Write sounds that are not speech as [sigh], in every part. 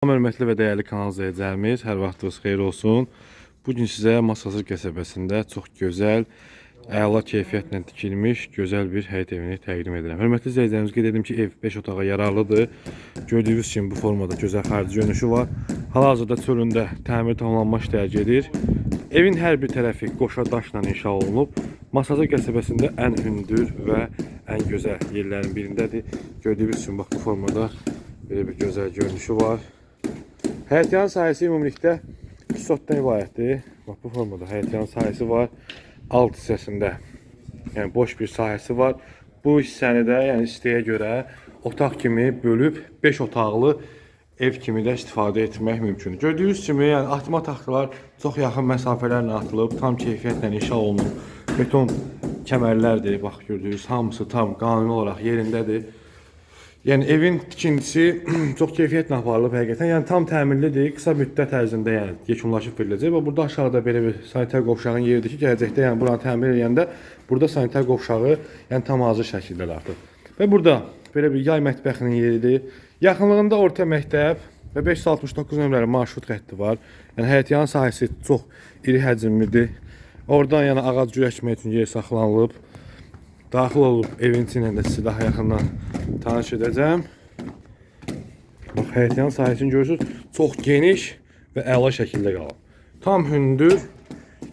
Salam hörmətli və dəyərli kanal izləyicilərimiz, hər vaxtınız xeyir olsun. Bu gün sizə Masazır qəsəbəsində çox gözəl, əla keyfiyyətlə tikilmiş gözəl bir həyət evini təqdim edirəm. Hörmətli izləyicilərimiz, qeyd edim ki, ev 5 otağa yararlıdır. Gördüyünüz kimi bu formada gözəl xarici görünüşü var. Hal-hazırda çölündə təmir tamamlanma işləri gedir. Evin hər bir tərəfi qoşa daşla inşa olunub. Masazır qəsəbəsində ən hündür və ən gözəl yerlərin birindədir. Gördüyünüz kimi bax bu formada belə bir gözəl görünüşü var. Həyətyanın sahəsi ümumilikdə 2 sotdan ibarətdir. Bax bu formada həyətyanın sahəsi var. Alt hissəsində yəni boş bir sahəsi var. Bu hissəni də yəni isteyə görə otaq kimi bölüb 5 otaqlı ev kimi də istifadə etmək mümkündür. Gördüyünüz kimi, yəni atma taxtalar çox yaxın məsafələrlə atılıb, tam keyfiyyətlə inşa olunub. Beton kəmərlərdir. Bax gördüyünüz hamısı tam qanuni olaraq yerindədir. Yəni evin tikintisi [clears throat] çox keyfiyyətlə aparılıb həqiqətən. Yəni tam təmirlidir. Qısa müddət ərzində yəni yekunlaşıb veriləcək və burada aşağıda belə bir sanitar qovşağın yeridir ki, gələcəkdə yəni buranı təmir edəndə burada sanitar qovşağı yəni tam hazır şəkildə artıq. Və burada belə bir yay mətbəxinin yeridir. Yaxınlığında orta məktəb və 569 nömrəli marşrut xətti var. Yəni həyətyanı sahəsi çox iri həcmlidir. Oradan yəni ağac gül əkmək üçün yer saxlanılıb. Daxil olub evin içinə də sizi daha yaxından tanış edəcəm. Bax, həyətyanın sahəsini görürsünüz, çox geniş və əla şəkildə qalıb. Tam hündür,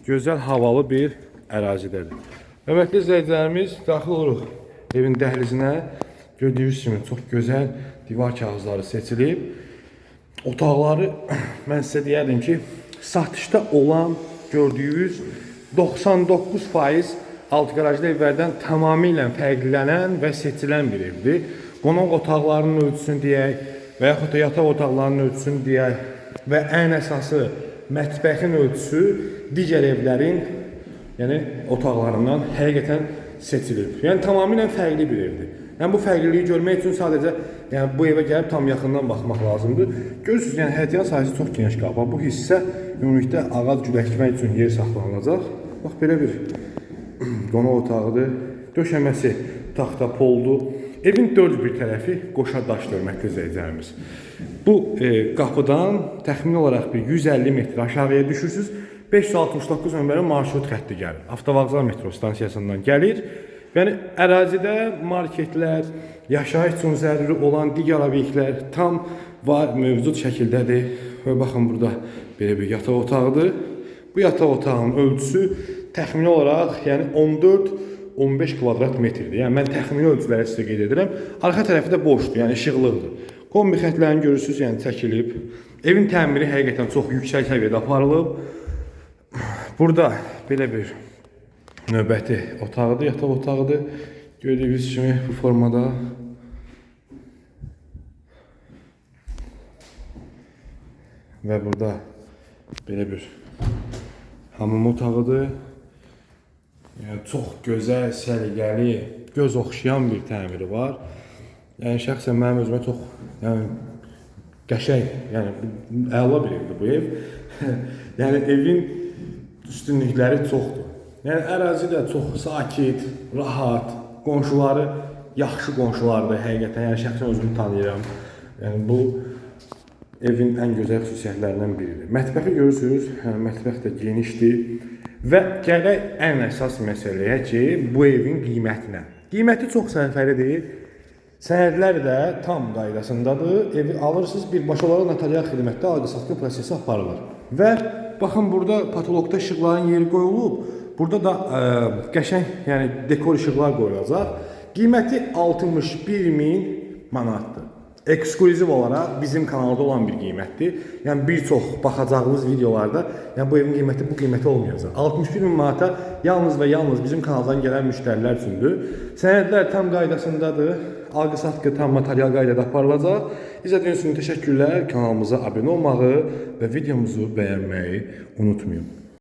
gözəl havalı bir ərazidədir. Hörmətli izləyicilərimiz, daxil oluruq evin dəhlizinə. Gördüyünüz kimi çox gözəl divar kağızları seçilib. Otaqları [clears throat] mən sizə deyərdim ki, satışda olan gördüyünüz 99% alt qarajlı evlərdən tamamilə fərqlənən və seçilən bir evdir. Qonaq otaqlarının ölçüsünü deyək və yaxud da yataq otaqlarının ölçüsünü deyək və ən əsası mətbəxin ölçüsü digər evlərin, yəni otaqlarından həqiqətən seçilib. Yəni tamamilə fərqli bir evdir. Yəni bu fərqliliyi görmək üçün sadəcə yəni bu evə gəlib tam yaxından baxmaq lazımdır. Görürsüz, yəni həyətyan sahəsi çox geniş qalıb. Bax, Bu hissə ümumilikdə ağac güləkmək üçün yer saxlanılacaq. Bax belə bir [clears throat] qonaq otağıdır. Döşəməsi taxta poldur. Evin dörd bir tərəfi qoşa daş hörmətli izləyicilərimiz. Bu e, qapıdan təxmini olaraq bir 150 metr aşağıya düşürsüz. 569 nömrəli marşrut xətti gəlir. Avtovağzal metro stansiyasından gəlir. Yəni ərazidə marketlər, yaşayış üçün zəruri olan digər obyektlər tam var, mövcud şəkildədir. Və baxın burada belə bir yataq otağıdır. Bu yataq otağının ölçüsü təxmini olaraq yəni 14-15 kvadrat metrdir. Yəni mən təxmini ölçüləri sizə qeyd edirəm. Arxa tərəfi də boşdur, yəni işıqlıqdır. Kombi xətlərini görürsüz, yəni çəkilib. Evin təmiri həqiqətən çox yüksək səviyyədə aparılıb. Burada belə bir növbəti otağıdır, yataq otağıdır. Gördüyünüz kimi bu formada. Və burada belə bir hamam otağıdır. Yəni çox gözəl, səliqəli, göz oxşayan bir təmiri var. Yəni şəxsən mənim özümə çox yəni qəşəng, yəni əla bir evdir bu ev. [laughs] yəni evin üstünlükləri çoxdur. Yəni ərazi də çox sakit, rahat, qonşuları yaxşı qonşulardır həqiqətən. Yəni şəxsən özümü tanıyıram. Yəni bu evin ən gözəl xüsusiyyətlərindən biridir. Mətbəxi görürsüz, hə, mətbəx də genişdir və gələk ən əsas məsələyə ki, bu evin qiymətinə. Qiyməti çox sərfəlidir. Sənədlər də tam qaydasındadır. Evi alırsınız, birbaşa olaraq notarial xidmətdə alqı-satqı prosesi aparılır. Və baxın burada patologda işıqların yeri qoyulub. Burada da ə, qəşəng, yəni dekor işıqlar qoyulacaq. Qiyməti 61 min manatdır. Eksklüziv olaraq bizim kanalda olan bir qiymətdir. Yəni bir çox baxacağınız videolarda, yəni bu evin qiyməti bu qiymətə olmayacaq. 61 min manata yalnız və yalnız bizim kanaldan gələn müştərilər üçündür. Sənədlər tam qaydasındadır. Alqı-satqı tam material qaydada aparılacaq. İzlədiyiniz üçün təşəkkürlər. Kanalımıza abunə olmağı və videomuzu bəyənməyi unutmayın.